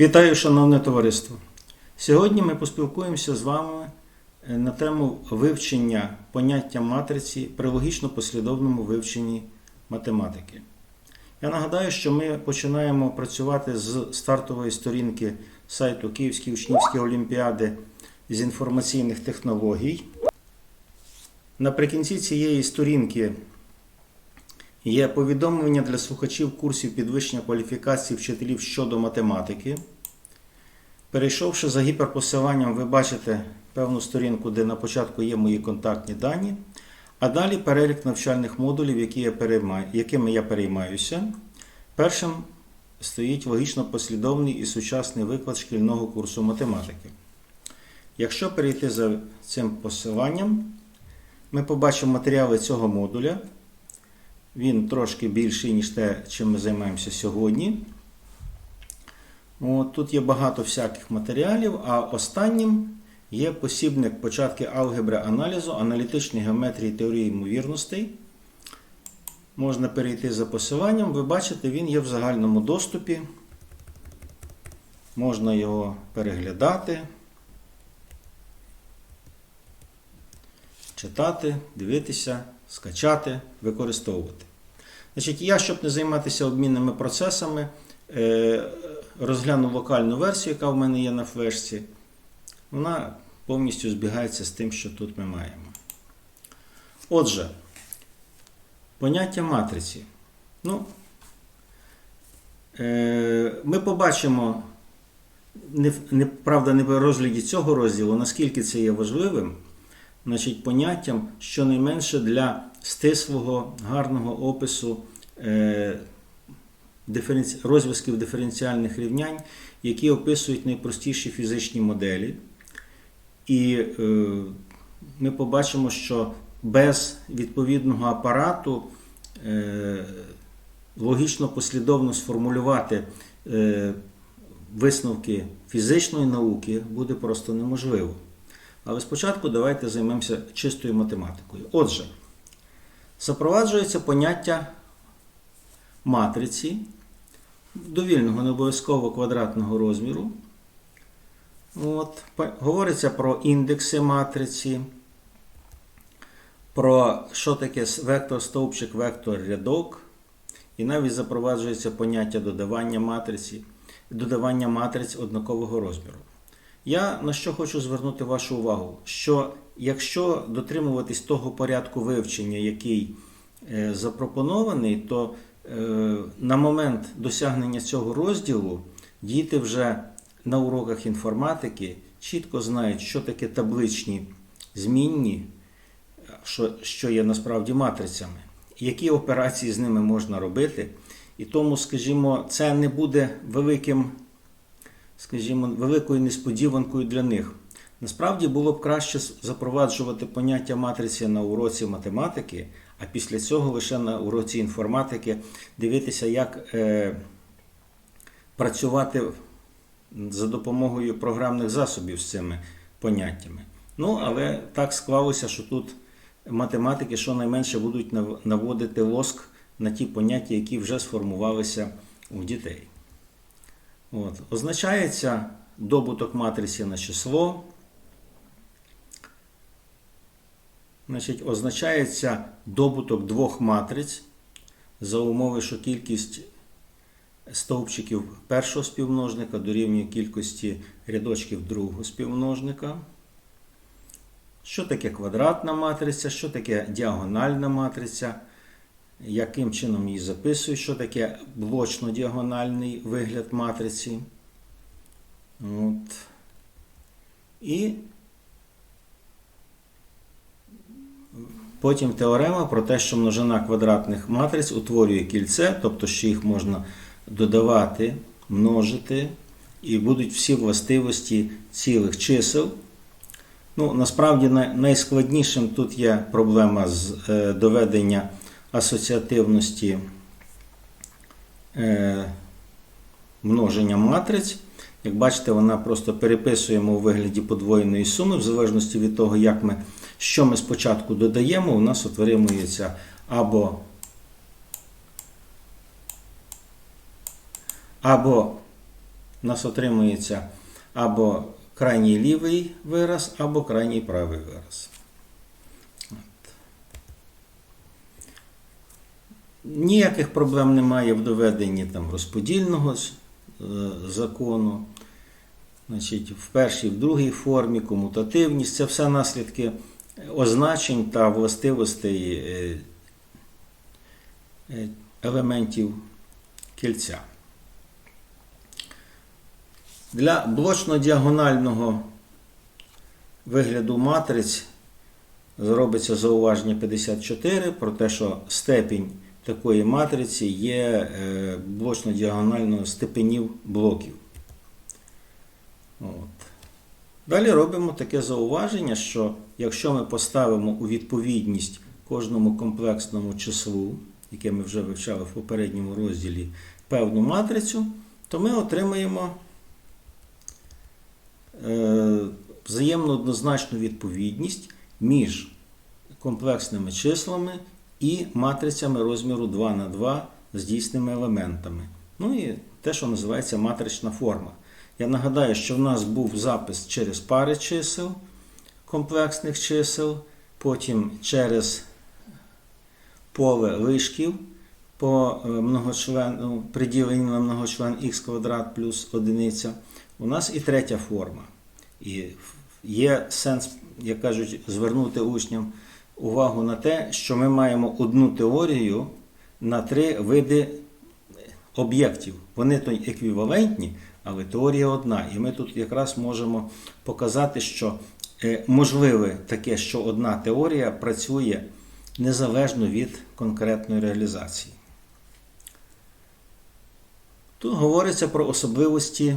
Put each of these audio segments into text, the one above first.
Вітаю, шановне товариство! Сьогодні ми поспілкуємося з вами е, на тему вивчення поняття матриці при логічно-послідовному вивченні математики. Я нагадаю, що ми починаємо працювати з стартової сторінки сайту Київської учнівської олімпіади з інформаційних технологій. Наприкінці цієї сторінки Є повідомлення для слухачів курсів підвищення кваліфікації вчителів щодо математики. Перейшовши за гіперпосиланням, ви бачите певну сторінку, де на початку є мої контактні дані, а далі перелік навчальних модулів, які я переймаю, якими я переймаюся. Першим стоїть логічно послідовний і сучасний виклад шкільного курсу математики. Якщо перейти за цим посиланням, ми побачимо матеріали цього модуля. Він трошки більший, ніж те, чим ми займаємося сьогодні. От, Тут є багато всяких матеріалів, а останнім є посібник початки алгебри аналізу, аналітичної геометрії теорії ймовірностей. Можна перейти за посиланням. Ви бачите, він є в загальному доступі. Можна його переглядати, читати, дивитися, скачати, використовувати. Значить, Я, щоб не займатися обмінними процесами, е, розгляну локальну версію, яка в мене є на флешці. Вона повністю збігається з тим, що тут ми маємо. Отже, поняття матриці. Ну, е, Ми побачимо, не, правда, не в розгляді цього розділу, наскільки це є важливим, значить, поняттям щонайменше для стислого, гарного опису е, диференці... розв'язків диференціальних рівнянь, які описують найпростіші фізичні моделі. І е, ми побачимо, що без відповідного апарату е, логічно послідовно сформулювати е, висновки фізичної науки буде просто неможливо. Але спочатку давайте займемося чистою математикою. Отже, запроваджується поняття матриці довільного не обов'язково квадратного розміру. От, Говориться про індекси матриці, про що таке вектор стовпчик, вектор рядок. І навіть запроваджується поняття додавання матриці, додавання матриць однакового розміру. Я на що хочу звернути вашу увагу, що якщо дотримуватись того порядку вивчення, який е, запропонований, то е, на момент досягнення цього розділу діти вже на уроках інформатики чітко знають, що таке табличні змінні, що, що є насправді матрицями, які операції з ними можна робити. І тому, скажімо, це не буде великим скажімо, великою несподіванкою для них. Насправді було б краще запроваджувати поняття матриці на уроці математики, а після цього лише на уроці інформатики дивитися, як е, працювати за допомогою програмних засобів з цими поняттями. Ну, але так склалося, що тут математики щонайменше будуть наводити лоск на ті поняття, які вже сформувалися у дітей. От. Означається добуток матриці на число. Значить, Означається добуток двох матриць за умови, що кількість стовпчиків першого співмножника дорівнює кількості рядочків другого співмножника. Що таке квадратна матриця, що таке діагональна матриця яким чином її записую, що таке блочно-діагональний вигляд матриці. От. І потім теорема про те, що множина квадратних матриць утворює кільце, тобто що їх можна додавати, множити, і будуть всі властивості цілих чисел. Ну, Насправді найскладнішим тут є проблема з е, доведення асоціативності е, множення матриць. Як бачите, вона просто переписуємо у вигляді подвоєної суми, в залежності від того, як ми, що ми спочатку додаємо, у нас отримується або або У нас отримується або крайній лівий вираз, або крайній правий вираз. Ніяких проблем немає в доведенні там, розподільного е, закону. Значить, в першій, в другій формі, комутативність це все наслідки означень та властивостей е, е, елементів кільця. Для блочно-діагонального вигляду матриць зробиться зауваження 54 про те, що степінь такої матриці є е, блочно-діагональною степенів блоків. От. Далі робимо таке зауваження, що якщо ми поставимо у відповідність кожному комплексному числу, яке ми вже вивчали в попередньому розділі, певну матрицю, то ми отримаємо е, взаємно однозначну відповідність між комплексними числами і матрицями розміру 2 на 2 з дійсними елементами. Ну і те, що називається матрична форма. Я нагадаю, що в нас був запис через пари чисел, комплексних чисел, потім через поле лишків по е, многочлену, приділенні на многочлен х квадрат плюс одиниця. У нас і третя форма. І є сенс, як кажуть, звернути учням увагу на те, що ми маємо одну теорію на три види об'єктів. Вони то еквівалентні, але теорія одна. І ми тут якраз можемо показати, що е, можливе таке, що одна теорія працює незалежно від конкретної реалізації. Тут говориться про особливості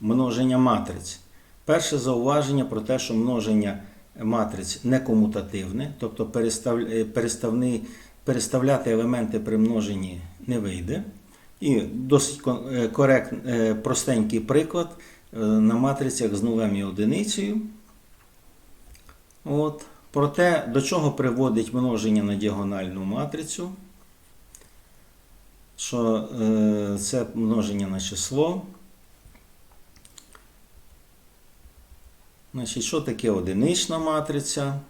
множення матриць. Перше зауваження про те, що множення матриць не комутативне, тобто переставний, переставляти елементи при множенні не вийде. І досить корект, простенький приклад на матрицях з нулем і одиницею. От. Про те, до чого приводить множення на діагональну матрицю, що е, це множення на число. Значить, Що таке одинична матриця?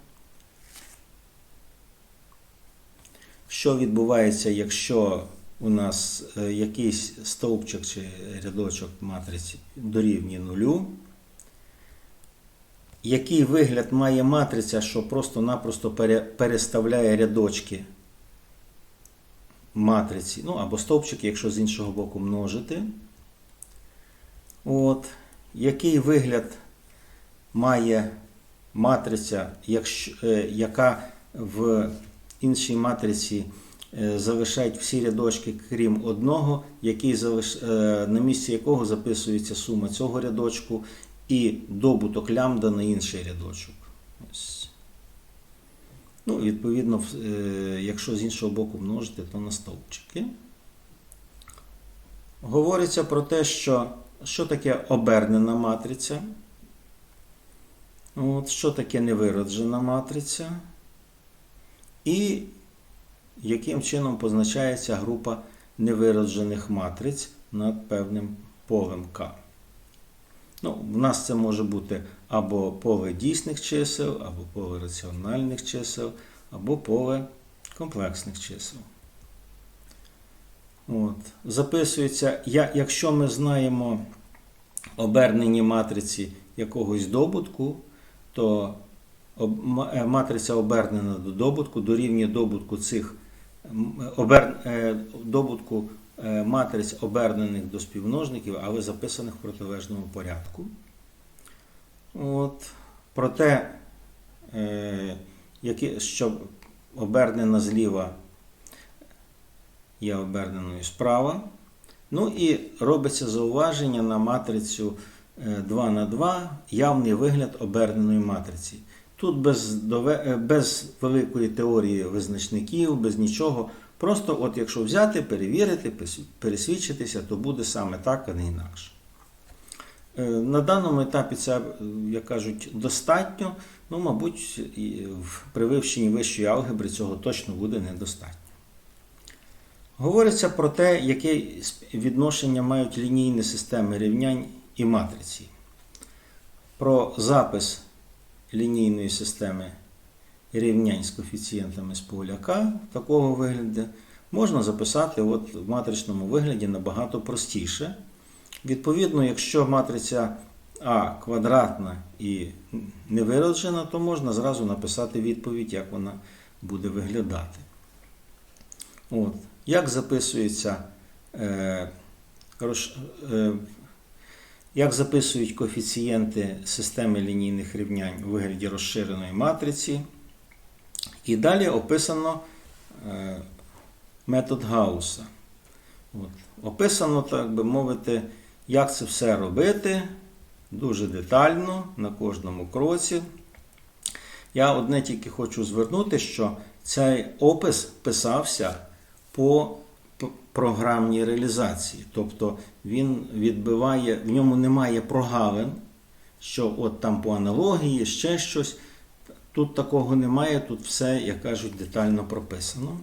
Що відбувається, якщо у нас е, якийсь стовпчик чи рядочок матриці дорівнює нулю? Який вигляд має матриця, що просто-напросто переставляє рядочки матриці, ну або стовпчики, якщо з іншого боку множити. От. Який вигляд має матриця, е, яка в іншій матриці е, залишають всі рядочки, крім одного, який залиш, е, на місці якого записується сума цього рядочку і добуток лямбда на інший рядочок. Ну, Відповідно, якщо з іншого боку множити, то на стовпчики. Говориться про те, що що таке обернена матриця. От, Що таке невироджена матриця? І яким чином позначається група невироджених матриць над певним полем К. Ну, В нас це може бути або поле дійсних чисел, або поле раціональних чисел, або поле комплексних чисел. От. Записується, якщо ми знаємо обернені матриці якогось добутку, то е, матриця обернена до добутку дорівнює добутку цих обер... Е, добутку е, матриць обернених до співмножників, але записаних в протилежному порядку. От. Проте, що обернена зліва є оберненою справа. Ну і робиться зауваження на матрицю 2 на 2 явний вигляд оберненої матриці. Тут без е, без великої теорії визначників, без нічого. Просто, от якщо взяти, перевірити, пересвідчитися, то буде саме так, а не інакше. Е, на даному етапі це, як кажуть, достатньо. Ну, мабуть, при вивченні вищої алгебри цього точно буде недостатньо. Говориться про те, яке відношення мають лінійні системи рівнянь і матриці. Про запис лінійної системи рівнянь з коефіцієнтами з поля К такого вигляду можна записати от в матричному вигляді набагато простіше. Відповідно, якщо матриця А квадратна і невироджена, то можна зразу написати відповідь, як вона буде виглядати. От. Як записується, е, рош, е, як записують коефіцієнти системи лінійних рівнянь у вигляді розширеної матриці. І далі описано е, метод Гаусса. От. Описано, так би мовити, як це все робити дуже детально на кожному кроці. Я одне тільки хочу звернути, що цей опис писався по програмній реалізації. Тобто він відбиває, в ньому немає прогалин, що от там по аналогії, ще щось. Тут такого немає, тут все, як кажуть, детально прописано.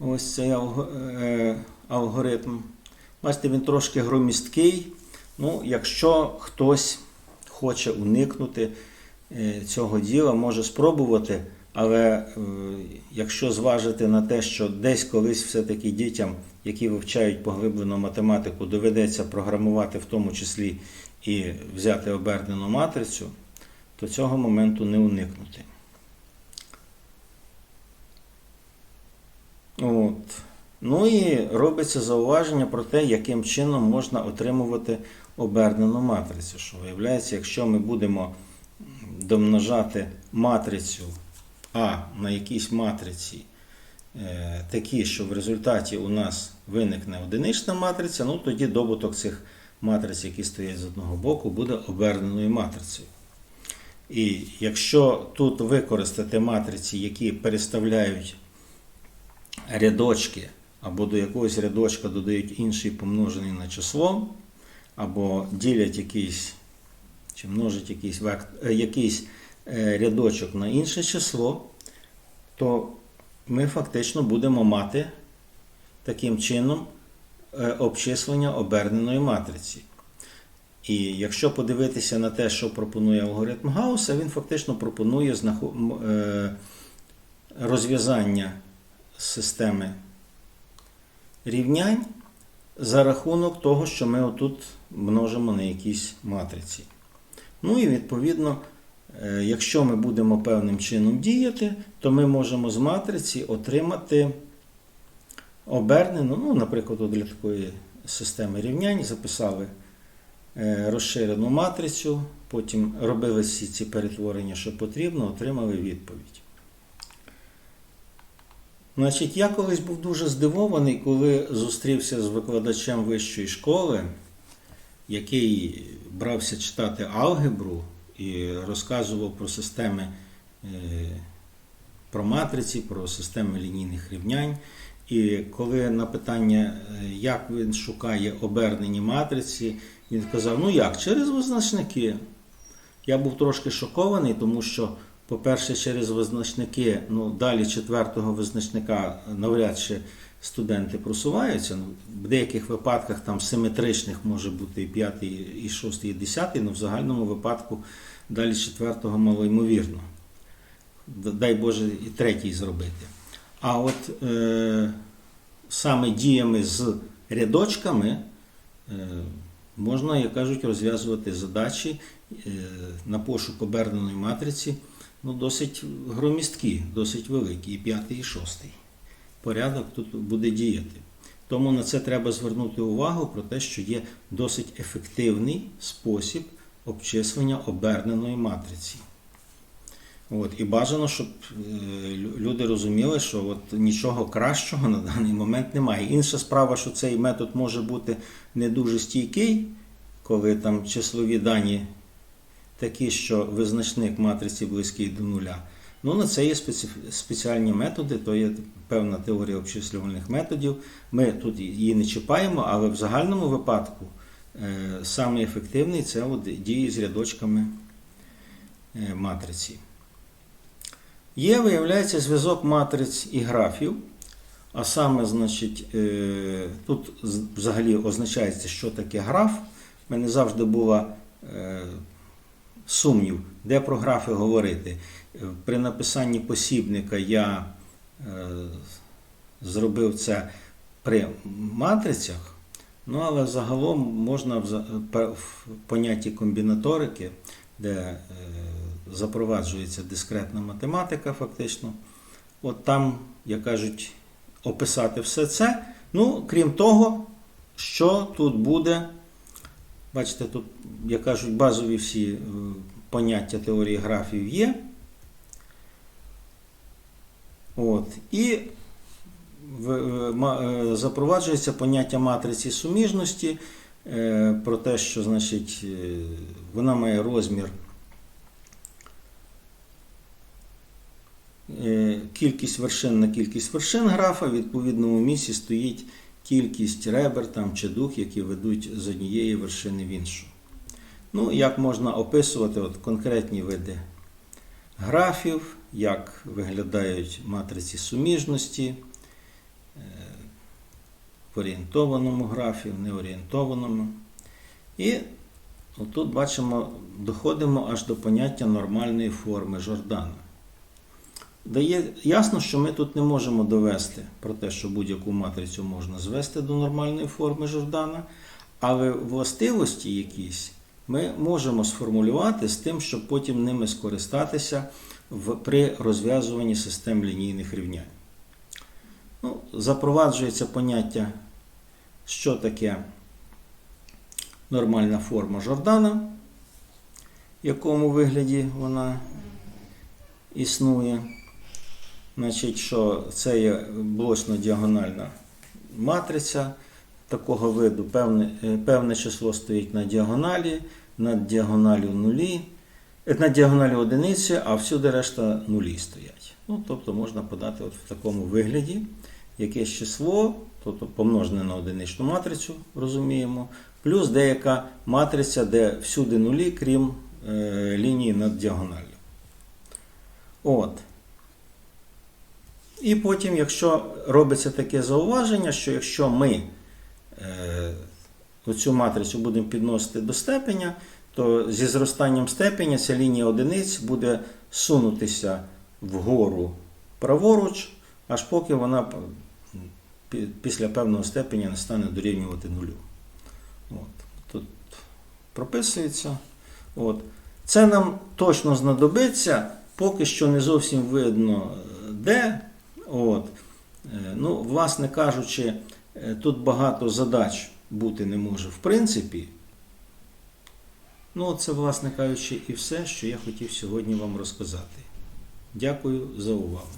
Ось цей е, алгоритм. Бачите, він трошки громісткий. Ну, якщо хтось хоче уникнути е, цього діла, може спробувати, але е, якщо зважити на те, що десь колись все-таки дітям, які вивчають поглиблену математику, доведеться програмувати в тому числі і взяти обернену матрицю, то цього моменту не уникнути. От. Ну і робиться зауваження про те, яким чином можна отримувати обернену матрицю. Що виявляється, якщо ми будемо домножати матрицю А на якійсь матриці е, такі, що в результаті у нас виникне одинична матриця, ну тоді добуток цих матриць, які стоять з одного боку, буде оберненою матрицею. І якщо тут використати матриці, які переставляють рядочки, або до якогось рядочка додають інший помножений на число, або ділять якийсь, чи множать якийсь, вект- е, якийсь рядочок на інше число, то ми фактично будемо мати таким чином е, обчислення оберненої матриці. І якщо подивитися на те, що пропонує алгоритм Гаусса, він фактично пропонує е, розв'язання системи рівнянь за рахунок того, що ми отут множимо на якійсь матриці. Ну і відповідно, е, якщо ми будемо певним чином діяти, то ми можемо з матриці отримати обернену, ну, наприклад, для такої системи рівнянь записали е, розширену матрицю, потім робили всі ці перетворення, що потрібно, отримали відповідь. Значить, я колись був дуже здивований, коли зустрівся з викладачем вищої школи, який брався читати алгебру і розказував про системи, е, про матриці, про системи лінійних рівнянь. І коли на питання, е, як він шукає обернені матриці, він сказав: ну як, через визначники. Я був трошки шокований, тому що, по-перше, через визначники, ну далі четвертого визначника навряд чи студенти просуваються. Ну, в деяких випадках там симетричних може бути і п'ятий, і шостий, і десятий, але в загальному випадку далі четвертого малоймовірно. Д- Дай Боже і третій зробити. А от е, саме діями з рядочками е, можна, як кажуть, розв'язувати задачі е, на пошук оберненої матриці ну, досить громісткі, досить великі, і п'ятий, і шостий. Порядок тут буде діяти. Тому на це треба звернути увагу про те, що є досить ефективний спосіб обчислення оберненої матриці. От, і бажано, щоб е, люди розуміли, що от нічого кращого на даний момент немає. Інша справа, що цей метод може бути не дуже стійкий, коли там числові дані такі, що визначник матриці близький до нуля. Ну, на це є спеціальні методи, то є певна теорія обчислювальних методів. Ми тут її не чіпаємо, але в загальному випадку е, саме ефективний це от дії з рядочками е, матриці. Є, виявляється, зв'язок матриць і графів, А саме, значить, е, тут взагалі означається, що таке граф. У мене завжди була сумнів, де про графи говорити. При написанні посібника я е, зробив це при матрицях, ну але загалом можна в понятті комбінаторики, де е, запроваджується дискретна математика, фактично. От там, як кажуть, описати все це. Ну, крім того, що тут буде. Бачите, тут, як кажуть, базові всі е, поняття теорії графів є. От. І е, запроваджується поняття матриці суміжності е, про те, що значить, е, вона має розмір кількість вершин на кількість вершин графа, в відповідному місці стоїть кількість ребер там, чи дух, які ведуть з однієї вершини в іншу. Ну, як можна описувати от, конкретні види графів, як виглядають матриці суміжності е, в орієнтованому графі, в неорієнтованому. І отут бачимо, доходимо аж до поняття нормальної форми Жордана. Дає ясно, що ми тут не можемо довести про те, що будь-яку матрицю можна звести до нормальної форми Жордана, але властивості якісь ми можемо сформулювати з тим, щоб потім ними скористатися в, при розв'язуванні систем лінійних рівнянь. Ну, запроваджується поняття, що таке нормальна форма Жордана, в якому вигляді вона існує. Значить, що це є блочно-діагональна матриця такого виду. Певне, е, певне число стоїть на діагоналі, над діагоналю нулі, е, на діагоналі одиниці, а всюди решта нулі стоять. Ну, тобто можна подати от в такому вигляді якесь число, тобто помножене на одиничну матрицю, розуміємо, плюс деяка матриця, де всюди нулі, крім е, лінії над діагоналлю. От. І потім, якщо робиться таке зауваження, що якщо ми оцю матрицю будемо підносити до степеня, то зі зростанням степеня ця лінія одиниць буде сунутися вгору праворуч, аж поки вона після певного степеня не стане дорівнювати нулю. От. Тут прописується. От. Це нам точно знадобиться, поки що не зовсім видно е, де. От. Е, Ну, власне кажучи, е, тут багато задач бути не може в принципі. Ну, це, власне кажучи, і все, що я хотів сьогодні вам розказати. Дякую за увагу.